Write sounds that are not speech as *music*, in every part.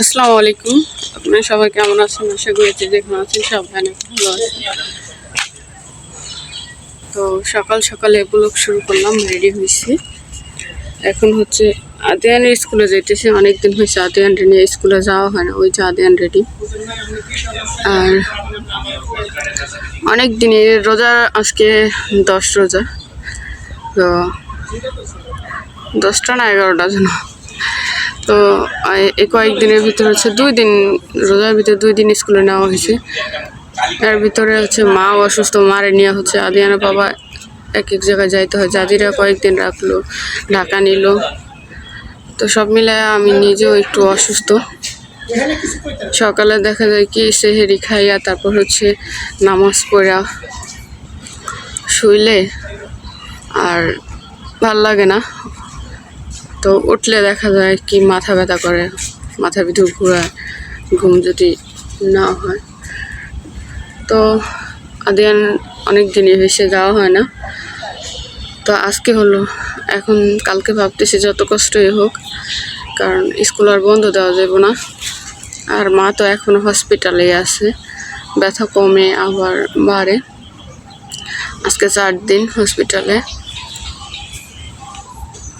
আসসালামু আলাইকুম। আপনারা সবাই কেমন আছেন? আশা করি যে যেখানে আছেন সব ভালো আছেন তো সকাল সকালে ব্লগ শুরু করলাম, রেডি হয়েছি। এখন হচ্ছে আদিয়ানের স্কুলে যেতেছে অনেকদিন হয়েছে আদিয়ানটা নিয়ে স্কুলে যাওয়া হয় না, ওই যে আদিয়ান রেডি। আর অনেক দিনই রোজা, আজকে দশ রোজা। তো দশটা না এগারোটা যেন তো এই কয়েকদিনের ভিতরে হচ্ছে দুই দিন, রোজার ভিতরে দুই দিন স্কুলে নেওয়া হয়েছে। এর ভিতরে হচ্ছে মা অসুস্থ, মারে নিয়ে হচ্ছে আদিয়ানা বাবা এক এক জায়গায় যাইতে হয়। জাজিরা কয়েকদিন রাখল, ঢাকা নিল। তো সব মিলে আমি নিজেও একটু অসুস্থ। সকালে দেখা যায় কি, সেহেরি খাইয়া তারপর হচ্ছে নামাজ পড়া, শুইলে আর ভালো লাগে না। তো উঠলে দেখা যায় কি মাথা ব্যথা করে মাথা ভিতর ঘোরায়, ঘুম যদি না হয়। তো আদিয়ান অনেক দিনই হয়েছে যাওয়া হয় না। তো আজকে হলো, এখন কালকে ভাবতেছি যত কষ্টই হোক, কারণ স্কুল আর বন্ধ দেওয়া যাবে না। আর মা তো এখনও হসপিটালেই আছে, ব্যথা কমে আবার বাড়ে। আজকে চার দিন হসপিটালে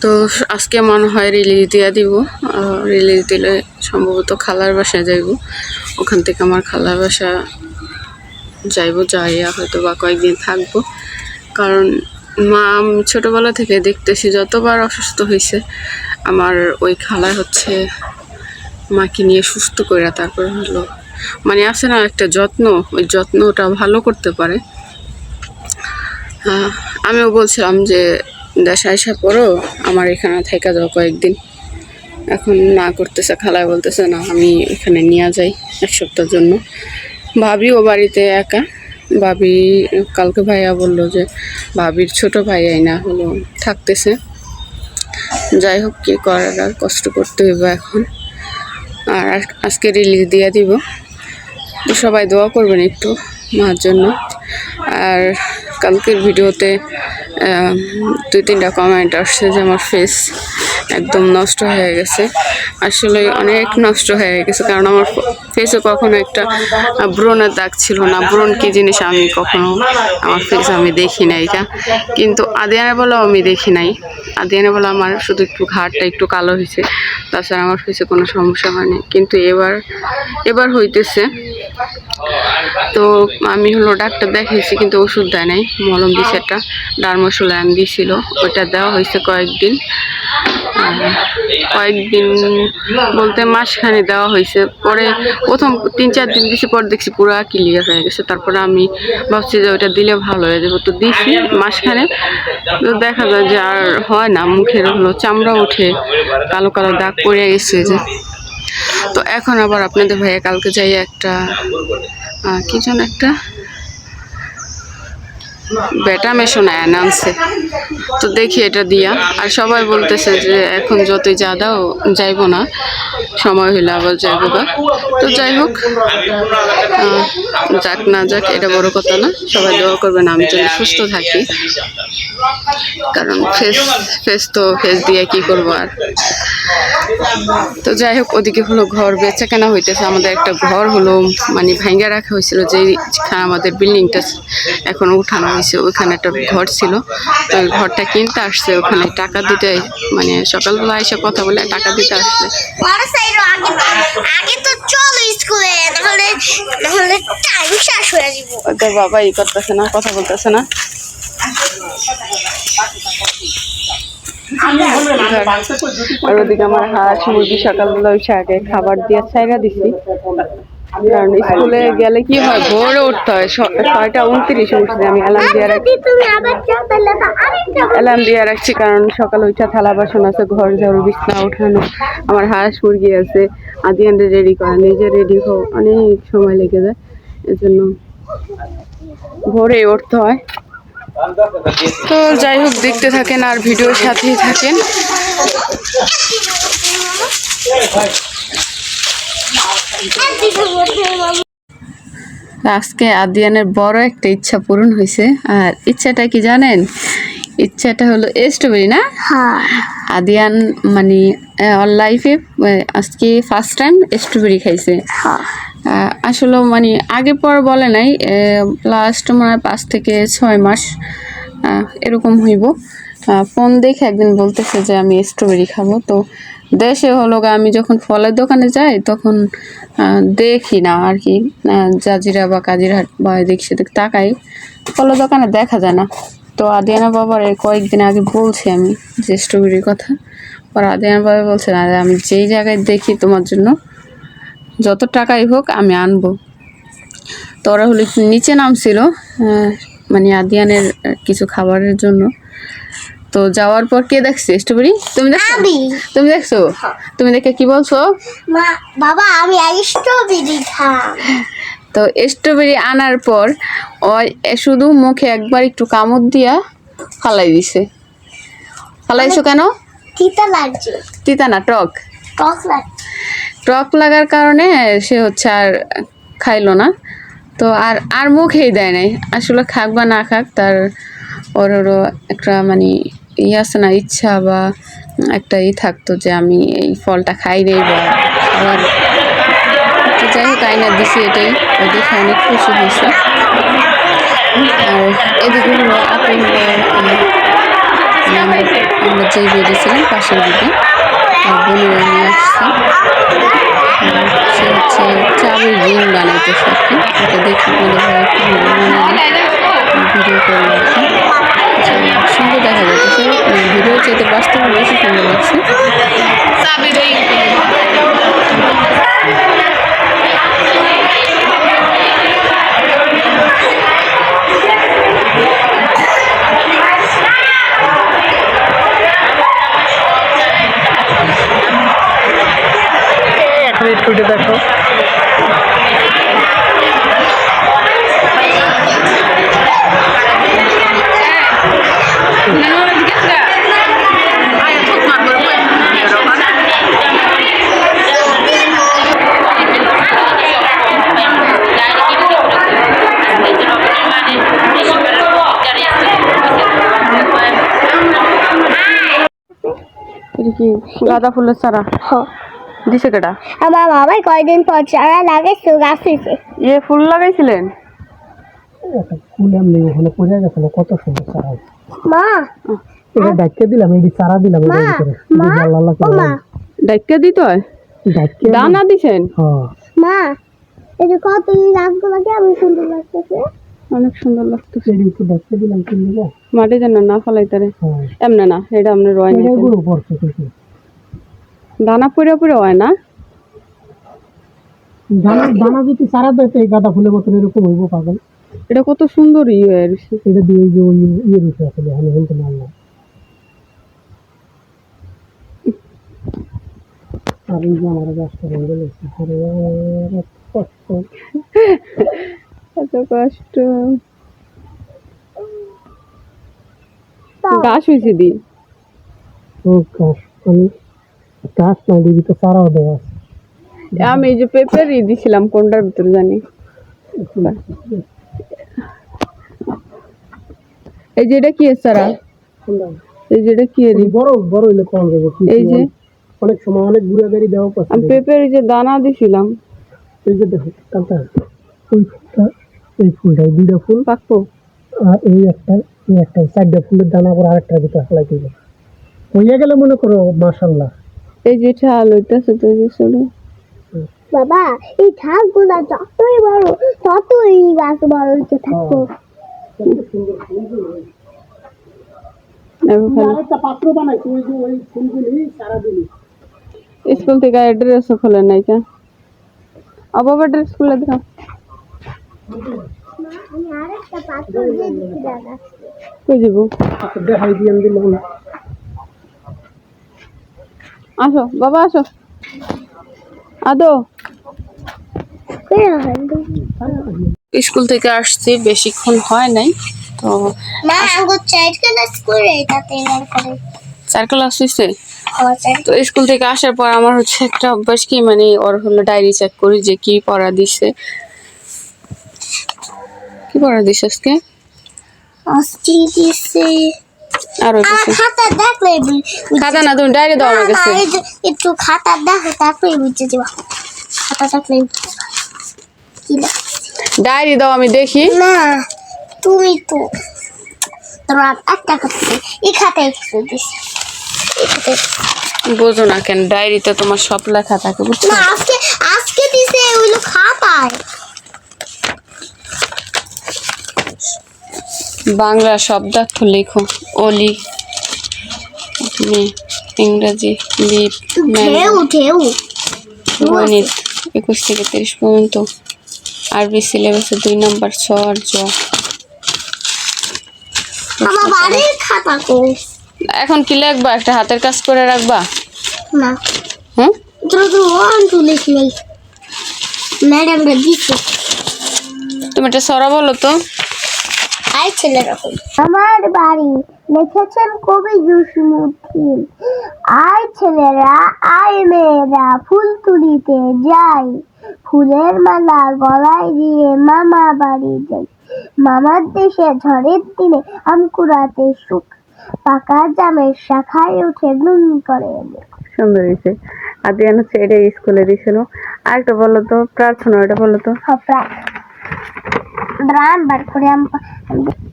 তো আজকে মনে হয় রিলিজ দিয়ে দিব। রিলিজ দিলে সম্ভবত খালার বাসায় যাইব। ওখান থেকে আমার খালার বাসা যাইব, যাইয়া হয়তো বা কয়েকদিন থাকব। কারণ মা ছোটোবেলা থেকে দেখতেছি, যতবার অসুস্থ হয়েছে আমার ওই খালা হচ্ছে মাকে নিয়ে সুস্থ করে তারপর হলো মানে আছে না একটা যত্ন, ওই যত্নটা ভালো করতে পারে। আমিও বলছিলাম যে দেশে আসা পরও আমার এখানে থেকে যাও কয়েকদিন। এখন না করতেছে, খালায় বলতেছে, না, আমি এখানে নিয়ে যাই এক সপ্তাহের জন্য। ভাবিও বাড়িতে একা। ভাবি, কালকে ভাইয়া বলল যে, ভাবির ছোট ভাইয়াই না হলো, থাকতেছে। যাই হোক, কী করার, আর কষ্ট করতে হইব এখন। আর আজকে রিলিজ দিয়ে দিব। তো সবাই দোয়া করবেন একটু মার জন্য। আর কালকের ভিডিওতে দুই তিনটা কমেন্ট আসছে যে আমার ফেস একদম নষ্ট হয়ে গেছে। আসলে অনেক নষ্ট হয়ে গেছে, কারণ আমার ফেসে কখনো একটা ব্রণের দাগ ছিল না। ব্রণ কি জিনিস আমি কখনো আমার ফেস আমি দেখি নাই এটা। কিন্তু আদিয়ানে বলেও আমি দেখি নাই। আদিয়ানে বলে আমার শুধু একটু ঘাটটা একটু কালো হয়েছে। তাছাড়া আমার ফেসে কোনো সমস্যা হয়নি। কিন্তু এবার এবার হইতেছে। তো আমি হলো ডাক্তার দেখাইছি, কিন্তু ওষুধ দেয় নাই। মলম দিছে একটা ডার্মোসোলাম দিছিল ওটা দেওয়া হয়েছে কয়েকদিন। কয়েকদিন বলতে মাসখানে দেওয়া হয়েছে পরে প্রথম তিন চার দিন দিছি, পর দেখছি পুরো ক্লিয়ার হয়ে গেছে। তারপরে আমি ভাবছি যে ওটা দিলে ভালো হয়ে যাবে। তো দিছি মাসখানে। তো দেখা যায় যে আর হয় না, মুখের হলো চামড়া উঠে কালো কালো দাগ পড়ে গেছে যে। তো এখন আবার আপনাদের ভাইয়া কালকে যাই একটা কি যেন একটা? বেটা মেশো অ্যানাউন্সে। তো দেখি এটা দিয়া। আর সবাই বলতেছে যে এখন যতই যা দাও, যাইব না। সময় হইলে আবার যাইবো গা। তো যাই হোক যাক না যাক, এটা বড় কথা না। সবাই দোয়া করবেন, আমি যেন সুস্থ থাকি। কারণ ফেস ফেস তো ফেস দিয়ে কি করব আর? তো যাই হোক, ওদিকে হলো ঘর বেচা কেনা হইতেছে। আমাদের একটা ঘর হলো মানে ভাঙ্গা রাখা হয়েছিল যেখানে আমাদের বিল্ডিংটা এখন উঠানো হয়েছে, ওইখানে একটা ঘর ছিল। তো ঘরটা কিনতে আসছে, ওখানে টাকা দিতে মানে সকালবেলা এসে কথা বলে, টাকা দিতে আসছে। বড় আগে আগে তো চলো স্কুলে নাহলে নাহলে টাইম শেষ হয়ে যাব ওদের বাবা ই করতেছে না কথা বলতেছে না। আর ওদিকে আমার হাঁস মুরগি সকালবেলা ওই আগে খাবার দিয়ে ছাইরা দিছি। কারণ স্কুলে গেলে কি হয় ভোরে উঠতে হয় ছয়টা উনত্রিশ উঠছে আমি অ্যালার্ম দিয়ে রাখি যদি তুমি আবার চাও তাহলে তো আরেকটা অ্যালার্ম দিয়ে রাখছি কারণ সকালে উঠা থালা বাসন আছে ঘর ঝাড়ু বিছনা উঠানো আমার হাঁস মুরগি আছে আদি আন্ডে রেডি করা নিজে রেডি হও অনেক সময় লেগে যায় এজন্য ভোরে উঠতে হয়। তো যাই হোক দেখতে থাকেন আর ভিডিওর সাথেই থাকেন। আজকে আদিয়ানের বড় একটা ইচ্ছা পূরণ হয়েছে। আর ইচ্ছাটা কি জানেন? ইচ্ছাটা হলো স্ট্রবেরি না? হ্যাঁ। আদিয়ান মানে ওর লাইফে আজকে ফার্স্ট টাইম স্ট্রবেরি খাইছে। হ্যাঁ। আসলে মানে আগে পর বলে নাই লাস্ট মনে হয় পাঁচ থেকে ছয় মাস এরকম হইব। ফোন দেখে একদিন বলতেছে যে আমি স্ট্রবেরি খাব। তো দেশে হলো আমি যখন ফলের দোকানে যাই, তখন দেখি না আর কি জাজিরা বা কাজিরহাট বা এদিক সেদিক তাকাই। ফলের দোকানে দেখা যায় না। তো আদিয়ানা বাবার কয়েকদিন আগে বলছি আমি যে স্ট্রবেরির কথা। পর আদিয়ানা বাবা বলছে, না, আমি যেই জায়গায় দেখি তোমার জন্য, যত টাকাই হোক আমি আনব। তো ওরা হলো নিচে নামছিল মানে আদিয়ানের কিছু খাবারের জন্য। তো যাওয়ার পর কে দেখছে? স্ট্রবেরি? তুমি দেখছ? তুমি দেখছ? তুমি দেখে কি বলছো? বাবা আমি স্ট্রবেরি খাম। তো স্ট্রবেরি আনার পর ওই শুধু মুখে একবার একটু কামড় দিয়া ফালাই দিছে। ফালাইছো কেন? তিতা লাগছে। তিতা না টক? টক লাগছে। টক লাগার কারণে সে হচ্ছে আর খাইলো না। তো আর আর মুখেই দেয় নাই। আসলে খাক বা না খাক তার ওর ওরও একটা মানে ই আছে না ইচ্ছা বা একটা ই থাকতো যে আমি এই ফলটা খাই নেই বা খাবার তো যাই হোক আইনা দিছি এটাই। ও দেখে অনেক খুশি হয়েছে। আর এদিকে হলো আপু হলো আহ, মানে আমরা যেই বেরিয়েছিলাম পাশের দিকে আর বোনেরা নিয়ে আসছে। সে হচ্ছে চাবির রিং বানাইতেছে আর কি। ওটা দেখে মনে হয় ভিডিও আর আচ্ছা, সুন্দর দেখা যাচ্ছে ভিডিও চাইতে বাস্তবে বেশি সুন্দর লাগছে। ছুটে দেখো। কি? গাঁদা ফুলের চারা? দিছে কেটা আমার বাবাই কয়দিন পর চারা লাগাইছে গাছ হয়েছে এ ফুল লাগাইছিলেন? ফুল এমনি ওখানে পড়ে গেছিল কত সুন্দর চারা মা। এটা ডাক্কে দিলাম এই চারা দিলাম মা মা ও মা। ডাইকা দিতে হয় ডাক্কে দানা দিছেন? হ্যাঁ মা এই যে কত এই গাছগুলো কেমন সুন্দর লাগতেছে। অনেক সুন্দর লাগতো এর একটু ডাক্কে দিলাম কি নিবে মাটি যেন না ফলাইতারে হ্যাঁ এমনে না এটা আমরা রয় না দানা পড়ে পড়ে হয় না। দানা দানা যদি চারা দেয় এই গাঁদা ফুলের মতন এরকম হইব পাগল। এটা কত সুন্দর ইয়ে হয়েছে এটা দিয়ে যে ওই ইয়ে রয়েছে আসলে আমি হেলতে মারলাম আর এই যে আমার গাছটা রয়ে গেল আরে কষ্ট। *laughs* এত কষ্ট। গাছ হয়েছে দি। ও গাছ আমি গাছ না দিবি তো চারাও দেওয়া আমি এই যে পেপার দিছিলাম কোনটার ভিতরে জানি। এই যে এটা কি সারা এই যে এটা কি বড় বড় হইলে কম যাবে এই যে? অনেক সময় অনেক ঘুরে গাড়ি দেওয়া আমি পছন্দ পেপার যে দানা দিছিলাম। এই যে দেখো কালটা ওই ফুলটা এই ফুলটা দুইটা ফুল। পাকবো। আর এই একটা এই একটা এই চারটা ফুলের দানা করে আরেকটা ভিতরে ফেলাই দিবে হইয়া গেলে মনে করো মাশাল্লাহ এই যে ঠাল হইতেছে তো এই যে ছোট বাবা এই ঠাকগুলা যতই বড় ততই গাছ বড় হইতে থাকব। এখন খালি আরেকটা পাত্র বানাইছি ওই যে ওই ফুলগুলি সারা দিলি স্কুল থেকে ড্রেসও খোলে নাই কে? আবার ড্রেস খুলে দিলাম আমি আরেকটা পাত্র দিয়ে দিচ্ছি দাদা। কই যাব? দেখাই দিয়ে আমি দিলাম না। আসো বাবা আসো। আদো। স্কুল থেকে আসছি বেশিক্ষণ হয় নাই তো খাওয়া চাই তো স্কুল থেকে আসার পর আমার হচ্ছে একটা অভ্যাস কি মানে ওর হলো ডায়েরি চেক করি যে কি পড়া দিছে। কি পড়া দিছে আজকে? অস্টি দিছে আর ওই আমার পাশে খাতা দেখলে খাতা না তুমি ডায়েরি দাও আমার না, না, কাছে এই যে একটু খাতা দেখো তারপরে বুঝতে যাবা। খাতা দেখলে কি লেখা? ডায়েরি দাও আমি দেখি। না তুমি তো তোমার একটা খাতা নেই। এই খাতায় কিছু বোঝো না কেন ডায়েরিতে তোমার সব লেখা থাকে বুঝছ? না আজকে আজকে দিছে ওইগুলো খাতায়। বাংলা শব্দার্থ লেখো। অলি ইংরাজি লিপ গণিত একুশ থেকে তিরিশ পর্যন্ত। আরবি সিলেবাসে দুই নম্বর ছ আর জ। এখন কি লিখবা? একটা হাতের কাজ করে রাখবা? না। তুমি এটা সরা বলো তো। আই ছেলেরকম আমার বাড়ি লিখেছেন কবি জসিমুদ্দিন আই ছেলেরা আই মেয়েরা ফুল তুলিতে যাই। ফুলের মালা গলায় দিয়ে মামা বাড়ি যাই। মামার দেশে ঝড়ের দিনে আম কুড়াতে সুখ। পাকা জামের শাখায় উঠে নুন করে সুন্দর হয়েছে। আদিয়ান হচ্ছে এটা স্কুলে দিয়েছিল। আরেকটা বলো তো প্রার্থনা এটা বলো তো। হপরা বার করে আম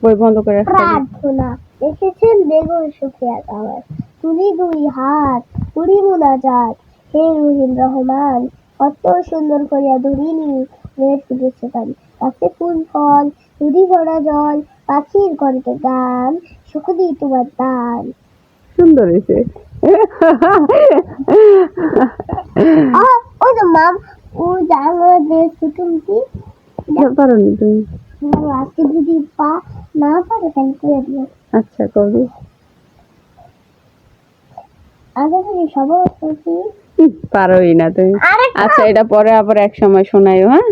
বই বন্ধ করে প্রার্থনা। এসেছেন বেগুন সুখিয়া খাবার তুলি দুই হাত পুরি মোনাজাত। হে রহিম রহমান কত সুন্দর করিয়া ধরিনি গান গাছে ফুল ফল নদী ভরা জল পাখির ঘন্টে গান সুখ দিই তোমার দান। সুন্দর হয়েছে। ওই যে মাম ও যে আমাদের ছুটুমকি পারো নি তুমি আজকে যদি পা না পারে তাহলে করে দিও আচ্ছা কবি আগে থেকে সবার পারোই না তুমি আচ্ছা এটা পরে আবার এক সময় শোনাইও হ্যাঁ